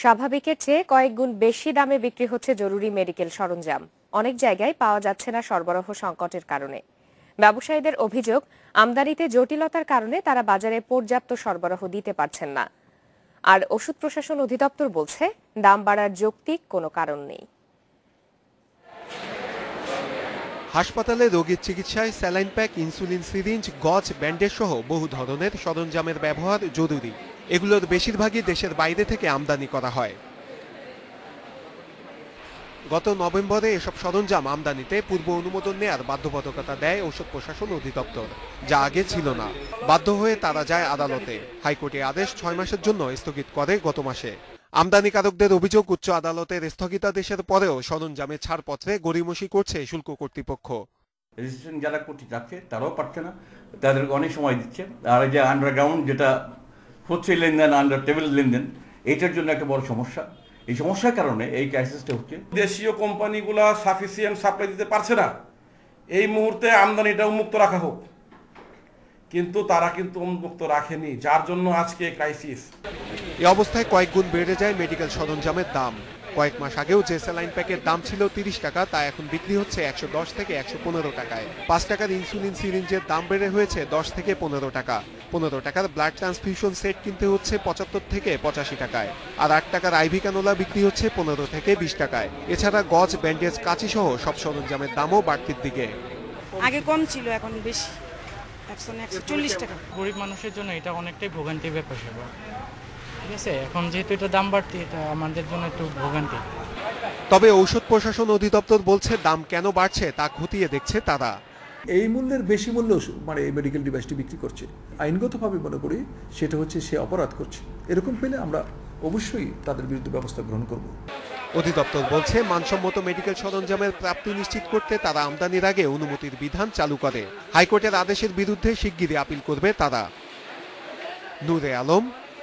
স্বাভাবিকের চেয়ে কয়েক গুণ বেশি দামে বিক্রি হচ্ছে জরুরি মেডিকেল সরঞ্জাম। অনেক জায়গায় পাওয়া যাচ্ছে না সরবরাহ সংকটের কারণে। ব্যবসায়ীদের অভিযোগ, আমদানিতে জটিলতার কারণে তারা বাজারে পর্যাপ্ত সরবরাহ দিতে পারছেন না। আর ওষুধ প্রশাসন অধিদপ্তর বলছে, দাম বাড়ার যৌক্তিক কোনো কারণ নেই। হাসপাতালে রোগীর চিকিৎসায় স্যালাইন প্যাক, ইনসুলিন সিরিঞ্জ, গজ, ব্যান্ডেজ সহ বহু ধরনের সরঞ্জামের ব্যবহার জরুরি। এগুলোর বেশিরভাগই দেশের বাইরে থেকে আমদানি করা হয়। গত নভেম্বরে এসব সরঞ্জাম আমদানিতে পূর্ব অনুমোদন নেয়ার বাধ্যবাধকতা দেয় ঔষধ প্রশাসন অধিদপ্তর, যা আগে ছিল না। বাধ্য হয়ে তারা যায় আদালতে। হাইকোর্টে আদেশ ছয় মাসের জন্য স্থগিত করে গত মাসে। আমদানিকারকদের অভিযোগ, উচ্চ আদালতের স্থগিতাদেশের পরেও সরঞ্জামে ছাড়পত্রে গড়িমসি করছে শুল্ক কর্তৃপক্ষ। রেজিস্ট্রেশন যারা করতে যাচ্ছে তারাও পারছে না। তাদের অনেক সময় দিচ্ছে। আর যে আন্ডারগ্রাউন্ড যেটা হচ্ছে লেনদেন আন্ডার টেবিল লেনদেন এইটার জন্য একটা বড় সমস্যা। এই সমস্যার কারণে এই ক্রাইসিসটা হচ্ছে। দেশীয় কোম্পানিগুলো সাফিসিয়েন্ট সাপ্লাই দিতে পারছে না। এই মুহূর্তে আমদানিটা উন্মুক্ত রাখা হোক। কিন্তু তারা কিন্তু উন্মুক্ত রাখেনি যার জন্য আজকে ক্রাইসিস এই অবস্থায় কয়েক গুণ বেড়ে যায় মেডিকেল সরঞ্জামের দাম। কয়েক মাস আগেও যে স্যালাইন প্যাকের দাম ছিল তিরিশ টাকা তা এখন বিক্রি হচ্ছে একশো দশ থেকে একশো পনেরো টাকায়। পাঁচ টাকার ইনসুলিন সিরিঞ্জের দাম বেড়ে হয়েছে দশ থেকে পনেরো টাকা। পনেরো টাকার ব্লাড ট্রান্সফিউশন সেট কিনতে হচ্ছে পঁচাত্তর থেকে পঁচাশি টাকায়। আর আট টাকার আইভি ক্যানোলা বিক্রি হচ্ছে পনেরো থেকে বিশ টাকায়। এছাড়া গজ ব্যান্ডেজ কাঁচি সহ সব সরঞ্জামের দামও বাড়তির দিকে। আগে কম ছিল এখন বেশি। একশো একশো চল্লিশ টাকা। গরিব মানুষের জন্য এটা অনেকটাই ভোগান্তির ব্যাপার ঠিক আছে এখন যেহেতু এটা দাম বাড়তি এটা আমাদের জন্য একটু ভোগান্তি। তবে ঔষধ প্রশাসন অধিদপ্তর বলছে দাম কেন বাড়ছে তা খতিয়ে দেখছে তারা। এই মূল্যের বেশি মূল্য মানে এই মেডিকেল ডিভাইসটি বিক্রি করছে। আইনগতভাবে মনে করি সেটা হচ্ছে সে অপরাধ করছে। এরকম পেলে আমরা অবশ্যই তাদের বিরুদ্ধে ব্যবস্থা গ্রহণ করব। অধিদপ্তর বলছে মানসম্মত মেডিকেল সরঞ্জামের প্রাপ্তি নিশ্চিত করতে তারা আমদানির আগে অনুমতির বিধান চালু করে। হাইকোর্টের আদেশের বিরুদ্ধে শিগগিরই আপিল করবে তারা। Nure Alam